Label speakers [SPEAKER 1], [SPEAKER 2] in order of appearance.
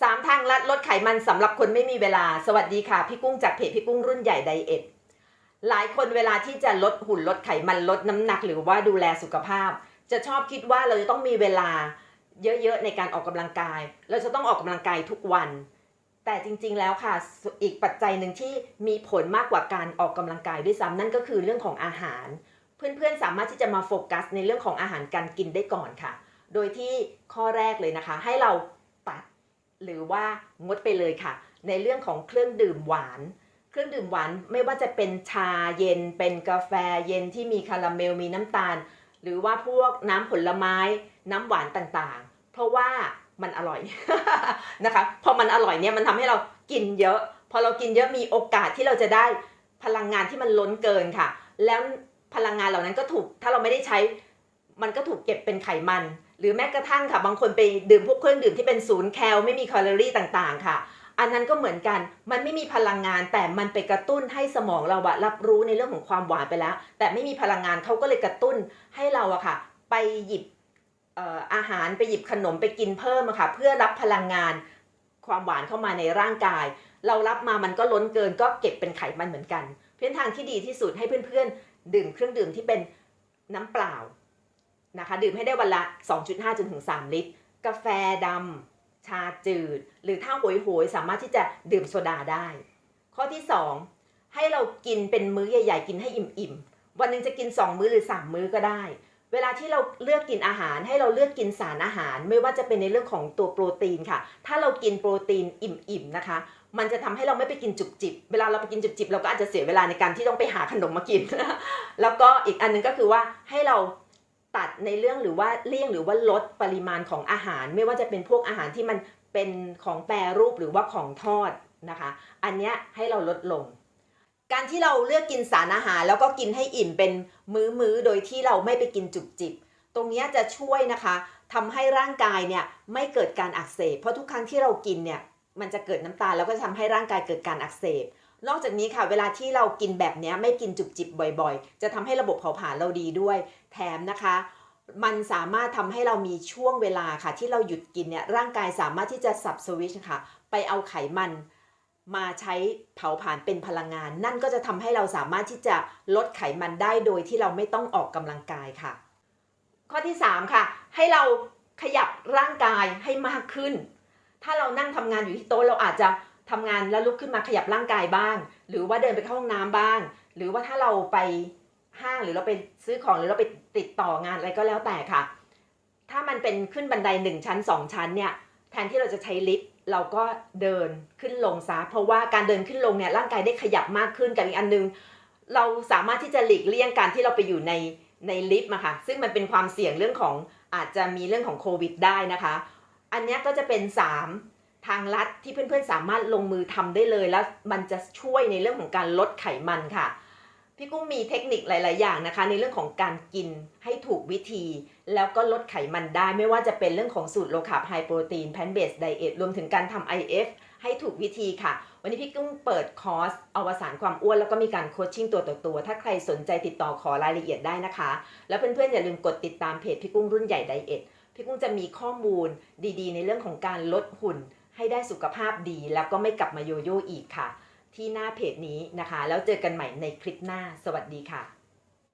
[SPEAKER 1] สามทางลัดลดไขมันสำหรับคนไม่มีเวลา สวัสดีค่ะ พี่กุ้งจากเพจพี่กุ้งรุ่นใหญ่ไดเอทหลายคนเวลาที่จะลดหุ่นลดไขมันลดน้ำหนักหรือว่าดูแลสุขภาพ จะชอบคิดว่าเราจะต้องมีเวลาเยอะๆในการออกกำลังกาย เราจะต้องออกกำลังกายทุกวัน แต่จริงๆแล้วค่ะ อีกปัจจัยหนึ่งที่มีผลมากกว่าการออกกำลังกายด้วยซ้ำนั่นก็คือเรื่องของอาหาร เพื่อนๆสามารถที่จะมาโฟกัสในเรื่องของอาหารการกินได้ก่อนค่ะ โดยที่ข้อแรกเลยนะคะ ให้เรา หรือว่างดไปเลยค่ะ ในเรื่องของเครื่องดื่มหวาน เครื่องดื่มหวานไม่ว่าจะเป็นชาเย็น เป็นกาแฟเย็นที่มีคาราเมลมีน้ำตาล หรือว่าพวกน้ำผลไม้น้ำหวานต่างๆ เพราะว่ามันอร่อยนะคะ พอมันอร่อยเนี่ยมันทำให้เรากินเยอะ พอเรากินเยอะมีโอกาสที่เราจะได้พลังงานที่มันล้นเกินค่ะ แล้วพลังงานเหล่านั้นก็ถูก ถ้าเราไม่ได้ใช้ มันก็ถูกเก็บเป็นไขมัน หรือแม้กระทั่งค่ะ บางคนไปดื่มพวกเครื่องดื่มที่เป็นศูนย์แคลไม่มีแคลอรี่ต่างๆ ค่ะ อันนั้นก็เหมือนกัน มันไม่มีพลังงาน แต่มันไปกระตุ้นให้สมองเราอะรับรู้ในเรื่องของความหวานไปแล้ว แต่ไม่มีพลังงานเขาก็เลยกระตุ้นให้เราอะค่ะ ไปหยิบเอ่ออาหารไปหยิบขนมไปกินเพิ่มอะค่ะ เพื่อรับพลังงานความหวานเข้ามาในร่างกาย เรารับมามันก็ล้นเกินก็เก็บเป็นไขมันเหมือนกัน เพื่อนทางที่ดีที่สุดให้เพื่อนๆ ดื่มเครื่องดื่มที่เป็นน้ำเปล่า นะคะดื่มให้ได้วันละ 2.5จนถึง 3 ลิตร กาแฟดำชาจืด หรือถ้าโหยโหยๆสามารถที่จะดื่มโซดาได้ ข้อที่ 2 ให้เรากินเป็นมื้อใหญ่ ๆ กินให้อิ่มๆ วันหนึ่งจะกิน 2 มื้อหรือ 3 มื้อก็ได้ เวลาที่เราเลือกกินอาหารให้เราเลือกกินสารอาหาร ไม่ว่าจะเป็นในเรื่องของตัวโปรตีนค่ะ ถ้าเรากินโปรตีนอิ่มๆนะคะมันจะทำให้เราไม่ไปกินจุบจิบ เวลาเราไปกินจุบจิบเราก็อาจจะเสียเวลาในการที่ต้องไปหาขนมมากิน แล้วก็อีกอันหนึงก็คือว่าให้เรา ตัดในเรื่องหรือว่าเลี่ยงหรือว่าลดปริมาณของอาหาร ไม่ว่าจะเป็นพวกอาหารที่มันเป็นของแปรรูปหรือว่าของทอดนะคะ อันเนี้ยให้เราลดลง การที่เราเลือกกินสารอาหาร แล้วก็กินให้อิ่มเป็นมื้อๆโดยที่เราไม่ไปกินจุกจิบ ตรงนี้จะช่วยนะคะทำให้ร่างกายเนี่ยไม่เกิดการอักเสบ เพราะทุกครั้งที่เรากินเนี่ยมันจะเกิดน้ำตาลแล้วก็จะทำให้ร่างกายเกิดการอักเสบ นอกจากนี้ค่ะ เวลาที่เรากินแบบนี้ไม่กินจุบจิบบ่อยๆ จะทำให้ระบบเผาผลาญเราดีด้วย แถมนะคะ มันสามารถทำให้เรามีช่วงเวลาค่ะ ที่เราหยุดกินเนี่ยร่างกายสามารถที่จะสับสวิชค่ะ ไปเอาไขมันมาใช้เผาผลาญเป็นพลังงาน นั่นก็จะทำให้เราสามารถที่จะลดไขมันได้โดยที่เราไม่ต้องออกกำลังกายค่ะ ข้อที่ 3 ค่ะ ให้เราขยับร่างกายให้มากขึ้น ถ้าเรานั่งทำงานอยู่ที่โต๊ะเราอาจจะ ทำงานแล้วลุกขึ้นมาขยับร่างกายบ้าง หรือว่าเดินไปเข้าห้องน้ำบ้าง หรือว่าถ้าเราไปห้างหรือเราไปซื้อของหรือเราไปติดต่องานอะไรก็แล้วแต่ค่ะ ถ้ามันเป็นขึ้นบันไดหนึ่งชั้นสองชั้นเนี่ยแทนที่เราจะใช้ลิฟต์เราก็เดินขึ้นลงซะเพราะว่าการเดินขึ้นลงเนี่ยร่างกายได้ขยับมากขึ้นกับอีกอันนึง เราสามารถที่จะหลีกเลี่ยงการที่เราไปอยู่ในในลิฟต์อะค่ะ ซึ่งมันเป็นความเสี่ยงเรื่องของอาจจะมีเรื่องของโควิดได้นะคะ อันนี้ก็จะเป็น 3 ทางลัดที่เพื่อนๆสามารถลงมือทำได้เลยแล้วมันจะช่วยในเรื่องของการลดไขมันค่ะ พี่กุ้งมีเทคนิคหลาย ๆ อย่างนะคะ ในเรื่องของการกินให้ถูกวิธี แล้วก็ลดไขมันได้ไม่ว่าจะเป็นเรื่องของสูตรโลคาร์บไฮโปรตีนแพนเบสไดเอทรวมถึงการทำ IF ให้ถูกวิธีค่ะ วันนี้พี่กุ้งเปิดคอร์สอวสานความอ้วนแล้วก็มีการโคชชิ่งตัวต่อตัว ถ้าใครสนใจติดต่อขอรายละเอียดได้นะคะ แล้วเพื่อนๆอย่าลืมกดติดตามเพจพี่กุ้งรุ่นใหญ่ไดเอทพี่กุ้งจะมีข้อมูลดีๆ ในเรื่องของการลดหุ่น ให้ได้สุขภาพดีแล้วก็ไม่กลับมาโยโย่อีกค่ะ ที่หน้าเพจนี้นะคะ แล้วเจอกันใหม่ในคลิปหน้า สวัสดีค่ะ